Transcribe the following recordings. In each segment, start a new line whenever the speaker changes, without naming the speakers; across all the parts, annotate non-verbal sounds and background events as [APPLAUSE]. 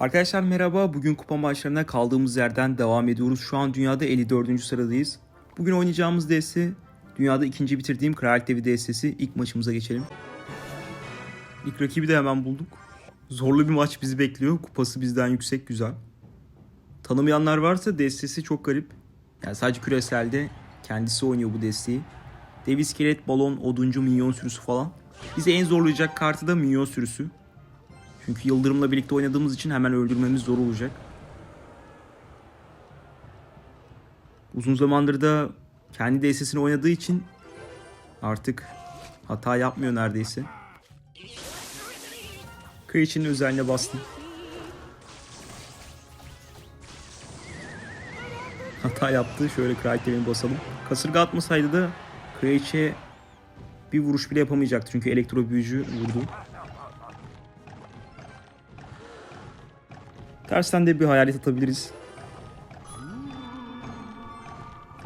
Arkadaşlar merhaba. Bugün kupa maçlarına kaldığımız yerden devam ediyoruz. Şu an dünyada 54. sıradayız. Bugün oynayacağımız DS dünyada ikinci bitirdiğim Kraliyet Devi DS'si. İlk maçımıza geçelim. İlk rakibi de hemen bulduk. Zorlu bir maç bizi bekliyor. Kupası bizden yüksek güzel. Tanımayanlar varsa destesi çok garip. Yani sadece küreselde kendisi oynuyor bu desteği. Dev iskelet, balon, oduncu, minyon sürüsü falan. Bizi en zorlayacak kartı da minyon sürüsü. Çünkü Yıldırım'la birlikte oynadığımız için hemen öldürmemiz zor olacak. Uzun zamandır da kendi DS'sini oynadığı için artık hata yapmıyor neredeyse. Kreç'in özeline bastım. Hata yaptı. Şöyle Kraken'i basalım. Kasırga atmasaydı da Kreç'e bir vuruş bile yapamayacaktı. Çünkü elektro büyücü vurdu. Tersten de bir hayalet atabiliriz.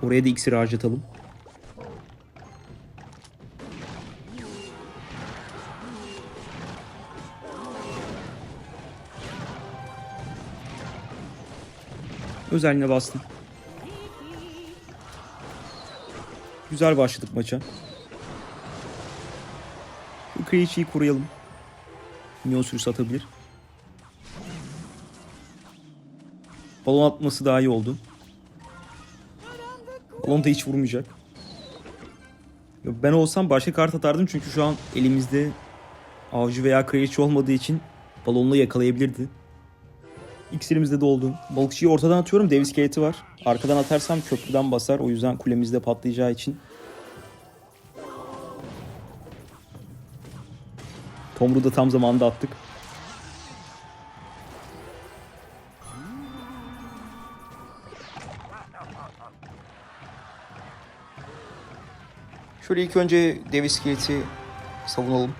Oraya da iksir harcatalım. Özeline bastım. Güzel başladık maça. Bu Kreechi'yi koruyalım. Minyon sürüsü atabilir. Balon atması daha iyi oldu. Balon da hiç vurmayacak. Ya Ben olsam başka kart atardım çünkü şu an elimizde avcı veya kraliçe olmadığı için balonla yakalayabilirdi. İksirimiz de doldu. Balıkçıyı ortadan atıyorum. Dev iskeleti var. Arkadan atarsam köprüden basar. O yüzden kulemizde patlayacağı için. Tomru da tam zamanında attık. Şöyle ilk önce dev iskeleti savunalım.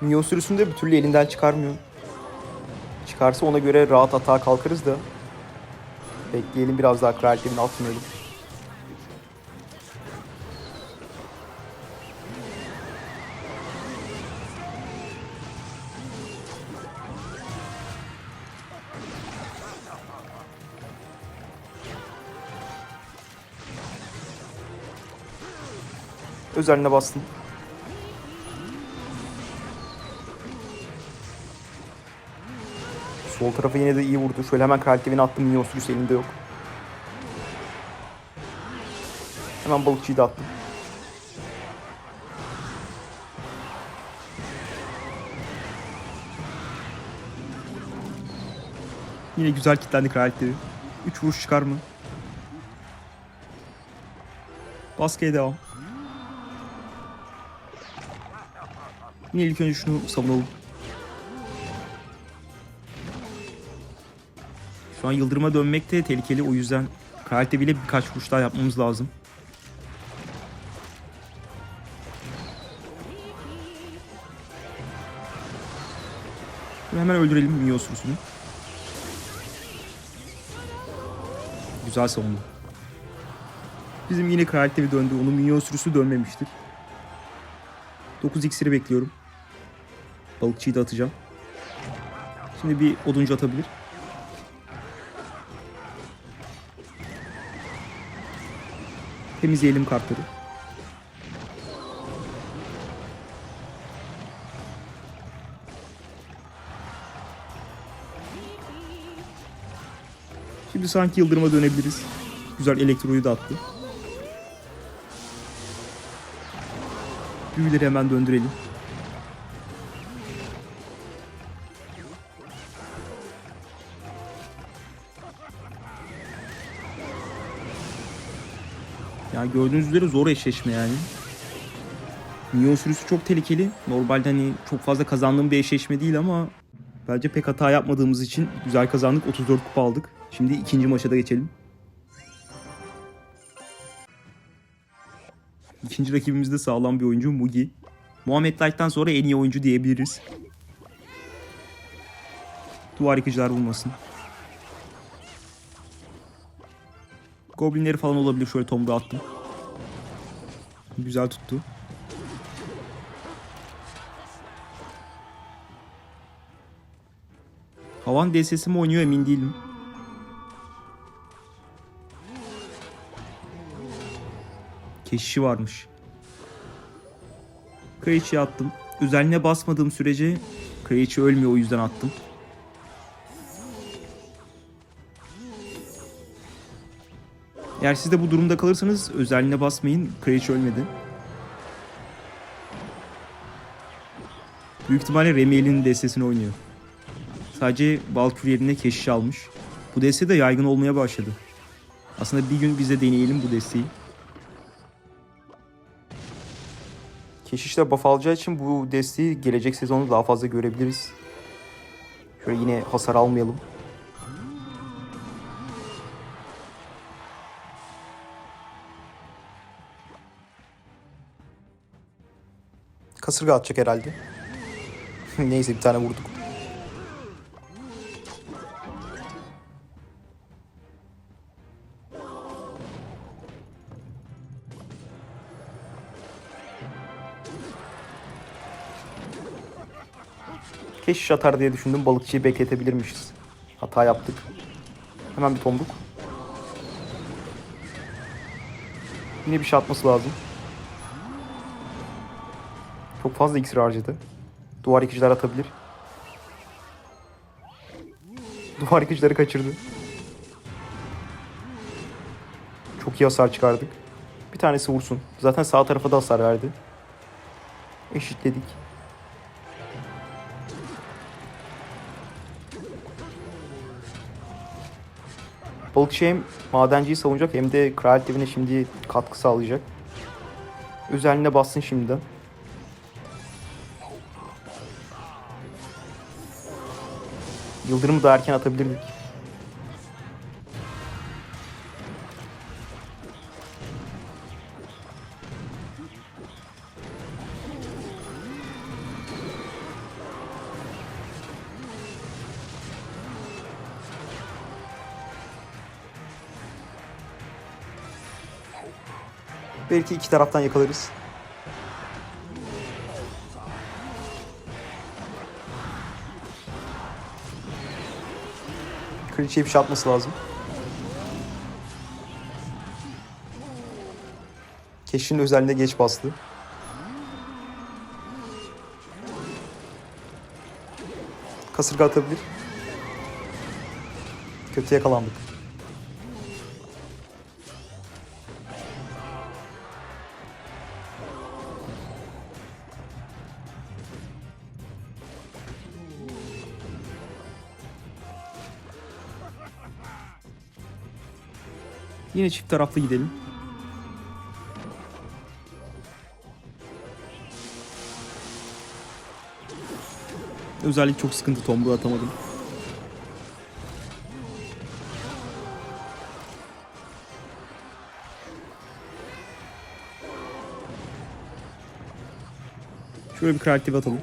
Minyon sürüsünü de bir türlü elinden çıkarmıyor. Çıkarsa ona göre rahat atağa kalkarız da. Bekleyelim biraz daha kraliçenin atmayalım. Özeline bastım. Sol tarafa yine de iyi vurdu. Şöyle hemen Kralkevin attım. Minyon sürüsü elinde yok. Hemen balıkçıyı da attım. Yine güzel kilitlendi Kralkevi. 3 vuruş çıkar mı? Baskıya devam. Yine ilk önce şunu savunalım. Şu an yıldırıma dönmek de tehlikeli. O yüzden Kralite bile birkaç vuruş daha yapmamız lazım. Şimdi hemen öldürelim Minyon sürüsünü. Güzel savundu. Bizim yine Kralite döndü. Onun Minyon sürüsü dönmemiştir. 9 iksiri bekliyorum. Balıkçıyı da atacağım. Şimdi bir oduncu atabilir. Temizleyelim kartları. Şimdi sanki yıldırıma dönebiliriz. Güzel elektroyu da attı. Büyüleri hemen döndürelim. Ya gördüğünüz üzere zor eşleşme yani. Minyon sürüsü çok tehlikeli. Normalde hani çok fazla kazandığım bir eşleşme değil ama bence pek hata yapmadığımız için güzel kazandık. 34 kupa aldık. Şimdi ikinci maça da geçelim. İkinci rakibimiz de sağlam bir oyuncu Mugi. Muhammed Light'tan sonra en iyi oyuncu diyebiliriz. Duvar yıkıcılar bulmasın. Goblinleri falan olabilir. Şöyle tomruğa attım. Güzel tuttu. Havan DSS mi oynuyor emin değilim. Keşişi varmış. Kraliçe'ye attım. Özelliğine basmadığım sürece Kraliçe ölmüyor o yüzden attım. Eğer siz de bu durumda kalırsanız özelliğine basmayın. Kraliçe ölmedi. Büyük ihtimalle Remiel'in destesini oynuyor. Sadece Valkyrie yerine keşiş almış. Bu deste de yaygın olmaya başladı. Aslında bir gün bize deneyelim bu desteği. Keşişle buff alacağı için bu desteği gelecek sezonu daha fazla görebiliriz. Şöyle yine hasar almayalım. Kasırga atacak herhalde. [LAUGHS] Neyse bir tane vurduk. Keşiş atar diye düşündüm. Balıkçıyı bekletebilirmişiz. Hata yaptık. Hemen bir tombuk. Yine bir şey atması lazım. Çok fazla iksir harcadı. Duvar yıkıcılar atabilir. Duvar yıkıcıları kaçırdı. Çok iyi hasar çıkardık. Bir tanesi vursun. Zaten sağ tarafa da hasar verdi. Eşitledik. Balıkçı hem madenciyi savunacak hem de kraliyet evine şimdi katkı sağlayacak. Özelliğine bassın şimdiden. Yıldırımı da erken atabilirdik. Belki iki taraftan yakalarız. Kraliçeye bir şey atması lazım. Keşin özelliğinde geç bastı. Kasırga atabilir. Kötü yakalandık. Yine çift taraflı gidelim. Özellik çok sıkıntı tomruğu atamadım. Şöyle bir kreatif atalım.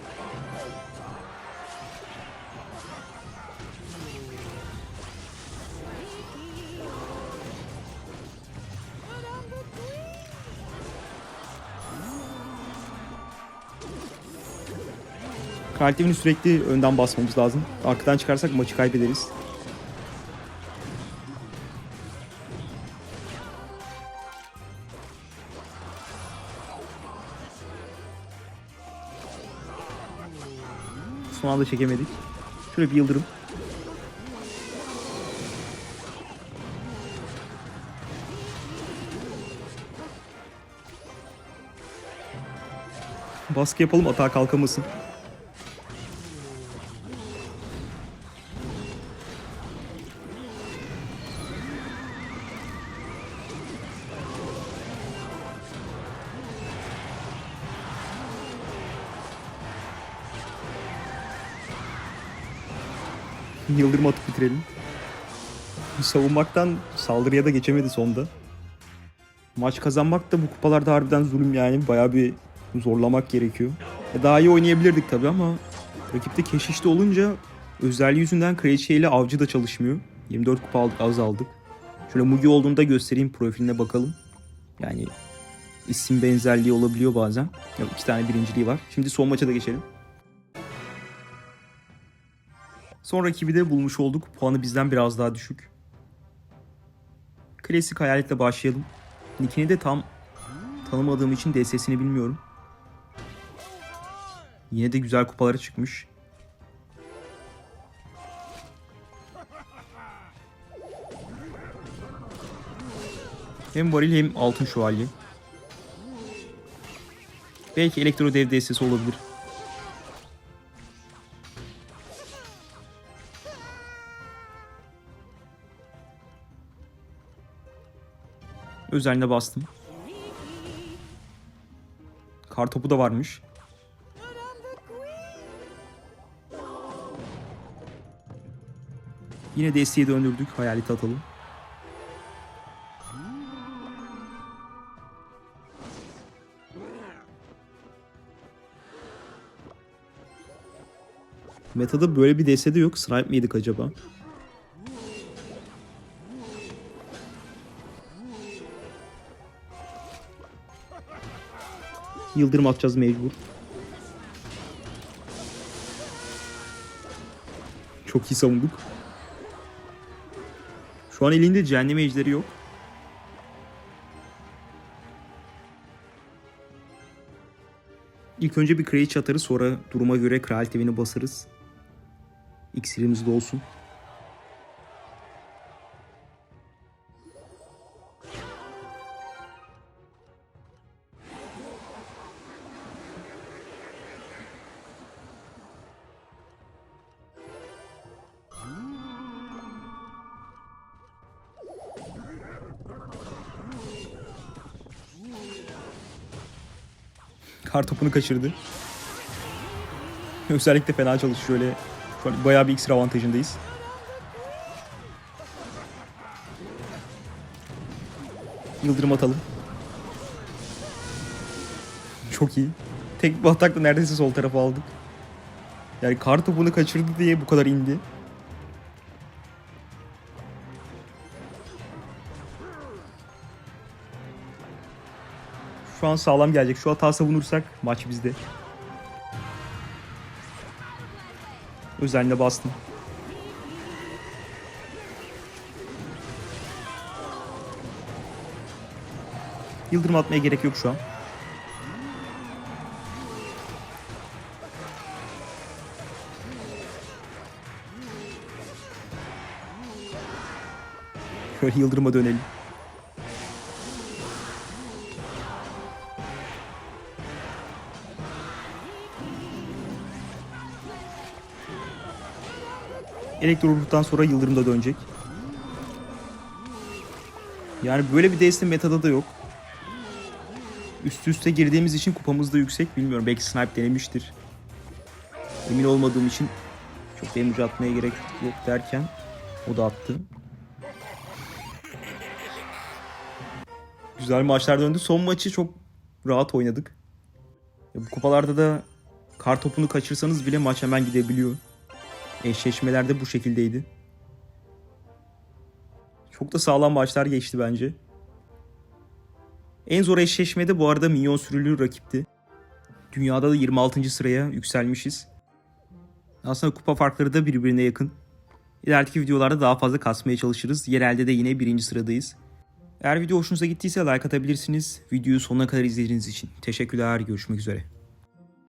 Kaltifini sürekli önden basmamız lazım. Arkadan çıkarsak maçı kaybederiz. Son anda çekemedik. Şöyle bir yıldırım. Baskı yapalım atağa kalkamasın. Yıldırım atıp bitirelim. Savunmaktan saldırıya da geçemedi sonda. Maç kazanmak da bu kupalarda harbiden zulüm yani. Bayağı bir zorlamak gerekiyor. E daha iyi oynayabilirdik tabii ama rakipte keşişte olunca özelliği yüzünden kraliçe ile avcı da çalışmıyor. 24 kupa aldık az aldık. Şöyle Mugi olduğunu da göstereyim profiline bakalım. Yani isim benzerliği olabiliyor bazen. Ya iki tane birinciliği var. Şimdi son maça da geçelim. Son rakibi de bulmuş olduk. Puanı bizden biraz daha düşük. Klasik hayaletle başlayalım. Nickini de tam tanımadığım için DS'sini bilmiyorum. Yine de güzel kupaları çıkmış. Hem varil hem altın şövalye. Belki elektro dev DS'si olabilir. Özeline bastım. Kartopu da varmış. Yine desteği döndürdük. Hayaleti atalım. Meta'da böyle bir deste de yok. Snipe mi yedik acaba? Yıldırım atacağız mecbur. Çok iyi savunduk. Şu an elinde cehennem ejderi yok. İlk önce bir Kraliçe atarız sonra duruma göre Kral TV'ni basarız. İksirimiz de olsun. Kartopunu kaçırdı. Özellikle fena çalışıyor öyle. Şu an bayağı bir iksir avantajındayız. Yıldırım atalım. Çok iyi. Tek bir atakla neredeyse sol tarafa aldık. Yani kar topunu kaçırdı diye bu kadar indi. Şu an sağlam gelecek. Şu hata savunursak maç bizde. Özenle bastım. Yıldırım atmaya gerek yok şu an. Şöyle yıldırıma dönelim. Elektro sonra yıldırım da dönecek. Yani böyle bir deste metada da yok. Üst üste girdiğimiz için kupamız da yüksek. Bilmiyorum belki snipe denemiştir. Emin olmadığım için çok damage atmaya gerek yok derken o da attı. Güzel maçlar döndü. Son maçı çok rahat oynadık. Bu kupalarda da kar topunu kaçırsanız bile maç hemen gidebiliyor. Eşleşmelerde bu şekildeydi. Çok da sağlam maçlar geçti bence. En zor eşleşmede bu arada minyon sürülü rakipti. Dünyada da 26. sıraya yükselmişiz. Aslında kupa farkları da birbirine yakın. İleriki videolarda daha fazla kasmaya çalışırız. Yerelde de yine birinci sıradayız. Eğer video hoşunuza gittiyse like atabilirsiniz. Videoyu sonuna kadar izlediğiniz için teşekkürler. Görüşmek üzere.